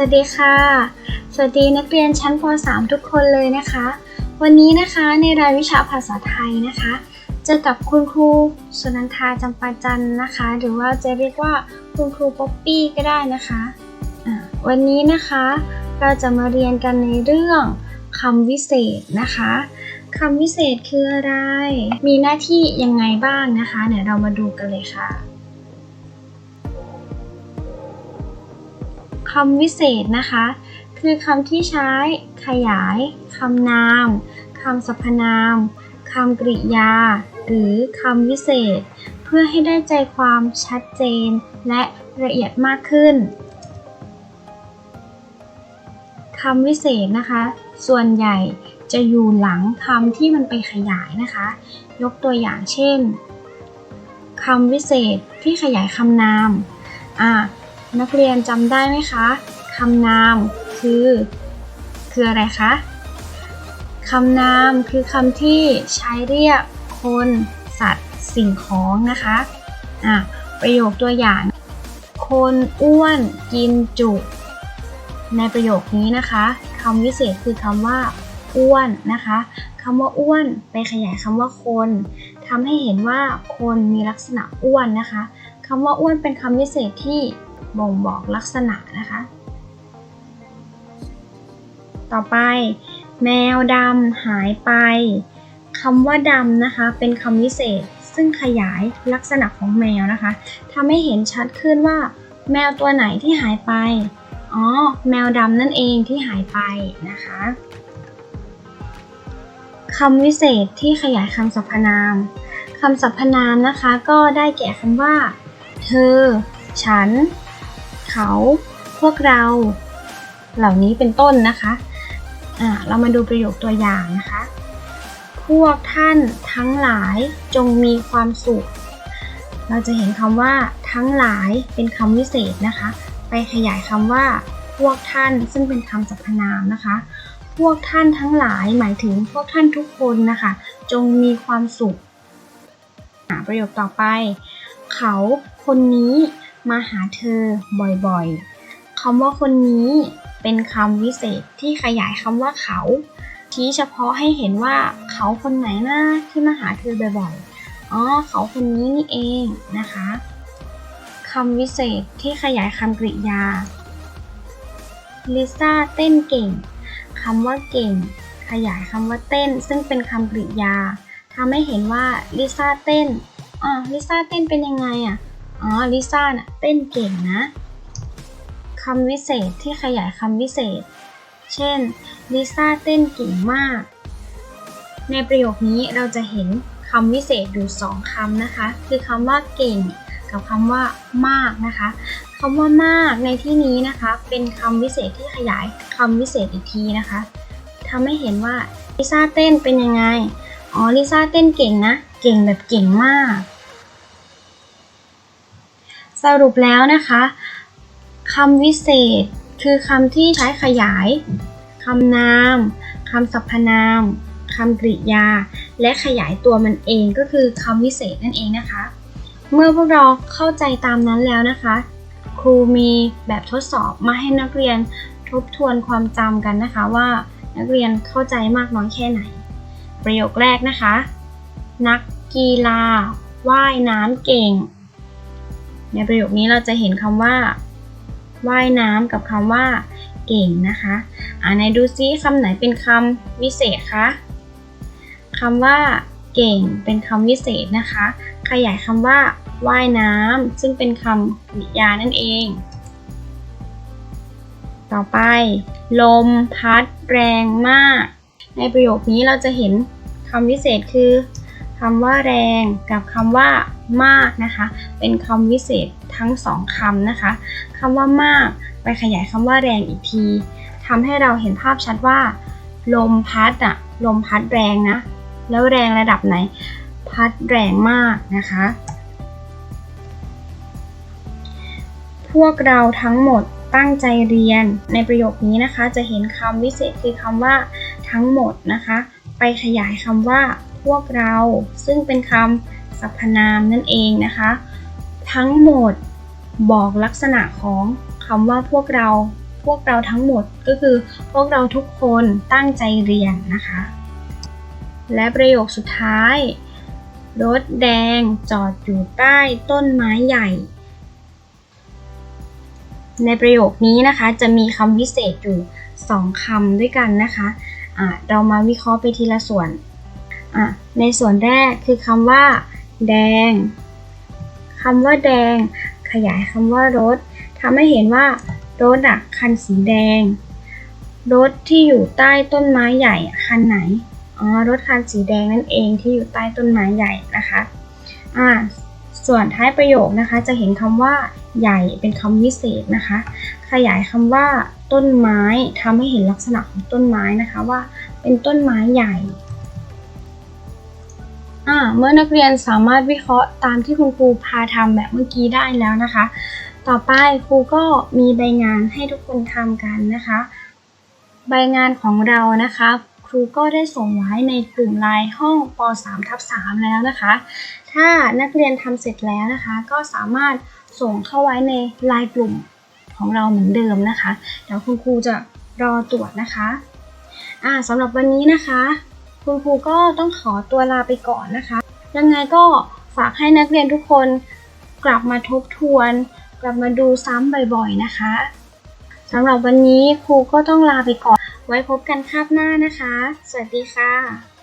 วัสดีค่ะ สวัสดีนักเรียนชั้นป .3 ทุกคนเลยนะคะ วันนี้นะคะในรายวิชาภาษาไทยนะคะ เจอกับคุณครูสุนันทาจำปาจันนะคะ หรือว่าจะเรียกว่าคุณครูป๊อปปี้ก็ได้นะคะ วันนี้นะคะเราจะมาเรียนกันในเรื่องคำวิเศษนะคะคำวิเศษคืออะไร มีหน้าที่ยังไงบ้างนะคะ เดี๋ยวเรามาดูกันเลยค่ะ คำวิเศษนะคะ คือคำที่ใช้ขยายคำนามคำสรรพนามคำกริยา หรือคำวิเศษ เพื่อให้ได้ใจความชัดเจน และละเอียดมากขึ้นคำวิเศษนะคะ ส่วนใหญ่จะอยู่หลังคำที่มันไปขยายนะคะ ยกตัวอย่างเช่นคำวิเศษที่ขยายคำนามอ่า นักเรียนจำได้ไหมคะคำนามคือ คืออะไรคะคำนามคือคำที่ใช้เรียกคน สัตว์ สิ่งของนะคะอะประโยคตัวอย่าง คนอ้วนกินจุ ในประโยคนี้นะคะคำวิเศษคือคำว่า อ้วนนะคะคำว่าอ้วนไปขยายคำว่าคนทำให้เห็นว่าคนมีลักษณะอ้วนนะคะคำว่าอ้วนเป็นคำวิเศษที่ บ่งบอกลักษณะนะคะ ต่อไป แมวดำหายไปคำว่าดำนะคะ เป็นคำวิเศษซึ่งขยายลักษณะของแมวนะคะทำให้เห็นชัดขึ้นว่า แมวตัวไหนที่หายไป อ๋อ แมวดำนั่นเองที่หายไปนะคะคำวิเศษที่ขยายคำสรรพนามคำสรรพนามนะคะ ก็ได้แก่คำว่า เธอ ฉัน เขา พวกเรา เหล่านี้เป็นต้นนะคะอ่าเรามาดูประโยคตัวอย่างนะคะ พวกท่านทั้งหลายจงมีความสุข เราจะเห็นคำว่า ทั้งหลายเป็นคำวิเศษนะคะ ไปขยายคำว่า พวกท่านซึ่งเป็นคำสรรพนามนะคะ พวกท่านทั้งหลายหมายถึงพวกท่านทุกคนนะคะ จงมีความสุขอ่าประโยคต่อไป เขาคนนี้ มาหาเธอบ่อยๆคำว่าคนนี้เป็นคำวิเศษที่ขยายคำว่าเขาชี้เฉพาะให้เห็นว่าเขาคนไหนนะที่มาหาเธอบ่อยๆอ๋อเขาคนนี้นี่เองนะคะคำวิเศษที่ขยายคำกริยาลิซ่าเต้นเก่งคำว่าเก่ง ขยายคำว่าเต้น ซึ่งเป็นคำกริยาทำให้เห็นว่าลิซ่าเต้นอ๋อลิซ่าเต้นเป็นยังไงอะ อ๋อ ลิซ่าน่ะเต้นเก่งนะ คำวิเศษที่ขยายคำวิเศษ เช่น ลิซ่าเต้นเก่งมาก ในประโยคนี้เราจะเห็นคำวิเศษอยู่สองคำนะคะ คือคำว่าเก่งกับคำว่ามากนะคะคำว่ามากในที่นี้นะคะ เป็นคำวิเศษที่ขยายคำวิเศษอีกทีนะคะทำให้เห็นว่าลิซ่าเต้นเป็นยังไง อ๋อลิซ่าเต้นเก่งนะ เก่งแบบเก่งมาก สรุปแล้วนะคะคำวิเศษคือคำที่ใช้ขยายคำนามคำสรรพนามคำกริยา และขยายตัวมันเองก็คือคำวิเศษนั่นเองนะคะ เมื่อพวกเราเข้าใจตามนั้นแล้วนะคะ ครูมีแบบทดสอบมาให้นักเรียนทบทวนความจำกันนะคะว่านักเรียนเข้าใจมากน้อยแค่ไหน ประโยคแรกนะคะ นักกีฬาว่ายน้ำเก่ง ในประโยคนี้เราจะเห็นคำว่าว่ายน้ำกับคำว่า เก่งนะคะอ่าไหนดูซิคำไหนเป็นคำวิเศษคะคำว่า เก่ง เป็นคำวิเศษนะคะ ขยายคำว่าว่ายน้ำซึ่งเป็นคำกริยานั่นเอง ต่อไป ลมพัดแรงมาก ในประโยคนี้เราจะเห็นคำวิเศษคือคำว่าแรงกับคำว่า มากนะคะ เป็นคำวิเศษทั้งสองคำนะคะคำว่ามากไปขยายคำว่าแรงอีกทีทำให้เราเห็นภาพชัดว่า ลมพัดอะลมพัดแรงนะ แล้วแรงระดับไหน พัดแรงมากนะคะ พวกเราทั้งหมดตั้งใจเรียนในประโยคนี้นะคะ จะเห็นคำวิเศษคือคำว่าทั้งหมดนะคะ ไปขยายคำว่าพวกเรา ซึ่งเป็นคำ สรรพนามนั่นเองนะคะ ทั้งหมดบอกลักษณะของคำว่าพวกเรา พวกเราทั้งหมดก็คือพวกเราทุกคนตั้งใจเรียนนะคะ และประโยคสุดท้าย รถแดงจอดอยู่ใต้ต้นไม้ใหญ่ ในประโยคนี้นะคะจะมีคำวิเศษอยู่2คำด้วยกันนะคะะเรามาวิเคราะห์ไปทีละส่วน ในส่วนแรกคือคำว่า แดงคำว่าแดง ขยายคำว่ารถทำให้เห็นว่ารถอะคันสีแดง รถที่อยู่ใต้ต้นไม้ใหญ่คันไหนอ๋อรถคันสีแดงนั่นเองที่อยู่ใต้ต้นไม้ใหญ่นะคะอ่าส่วนท้ายประโยคนะคะ จะเห็นคำว่า ใหญ่เป็นคำวิเศษนะคะ ขยายคำว่า ต้นไม้ทำให้เห็นลักษณะของต้นไม้นะคะว่า เป็นต้นไม้ใหญ่ อ่าเมื่อนักเรียนสามารถวิเคราะห์ตามที่คุณครูพาทำแบบเมื่อกี้ได้แล้วนะคะ ต่อไปครูก็มีใบงานให้ทุกคนทำกันนะคะ ใบงานของเรานะคะ ครูก็ได้ส่งไว้ในกลุ่มไลน์ห้องป .3 ทับ3แล้วนะคะ ถ้านักเรียนทำเสร็จแล้วนะคะ ก็สามารถส่งเข้าไว้ในไลน์กลุ่มของเราเหมือนเดิมนะคะเดี๋ยวคุณครูจะรอตรวจนะคะอ่าสำหรับวันนี้นะคะ คุณครูก็ต้องขอตัวลาไปก่อนนะคะ ยังไงก็ฝากให้นักเรียนทุกคนกลับมาทบทวน กลับมาดูซ้ำบ่อยๆนะคะสำหรับวันนี้ครูก็ต้องลาไปก่อน ไว้พบกันคาบหน้านะคะ สวัสดีค่ะ